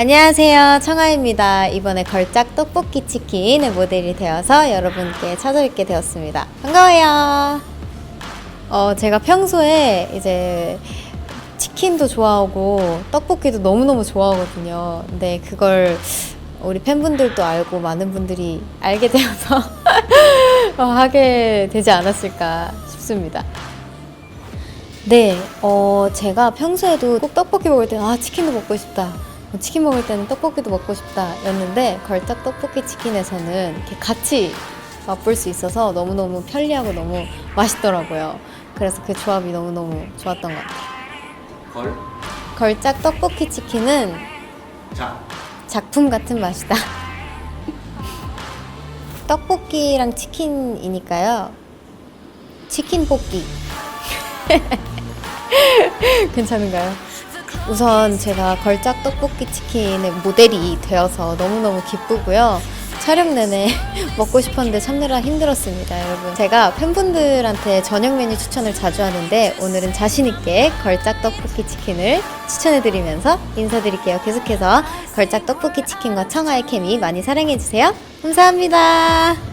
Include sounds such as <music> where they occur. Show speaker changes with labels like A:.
A: 안녕하세요. 청아입니다. 이번에 걸작 떡볶이 치킨의 모델이 되어서 여러분께 찾아뵙게 되었습니다. 반가워요. 어, 제가 평소에 이제 치킨도 좋아하고 떡볶이도 너무너무 좋아하거든요. 근데 그걸 우리 팬분들도 알고 많은 분들이 알게 되어서 <laughs> 어, 하게 되지 않았을까 싶습니다. 네, 어, 제가 평소에도 꼭 떡볶이 먹을 때는 아, 치킨도 먹고 싶다. 뭐 치킨 먹을 때는 떡볶이도 먹고 싶다. 였는데, 걸작 떡볶이 치킨에서는 이렇게 같이 맛볼 수 있어서 너무너무 편리하고 너무 맛있더라고요. 그래서 그 조합이 너무너무 좋았던 것 같아요.
B: 걸?
A: 걸작 떡볶이 치킨은
B: 자,
A: 작품 같은 맛이다. <laughs> 떡볶이랑 치킨이니까요. 치킨 볶기. <laughs> 괜찮은가요? 우선 제가 걸작 떡볶이 치킨의 모델이 되어서 너무너무 기쁘고요. 촬영 내내 <laughs> 먹고 싶었는데 참느라 힘들었습니다, 여러분. 제가 팬분들한테 저녁 메뉴 추천을 자주 하는데 오늘은 자신있게 걸작 떡볶이 치킨을 추천해드리면서 인사드릴게요. 계속해서 걸작 떡볶이 치킨과 청아의 케미 많이 사랑해주세요. 감사합니다.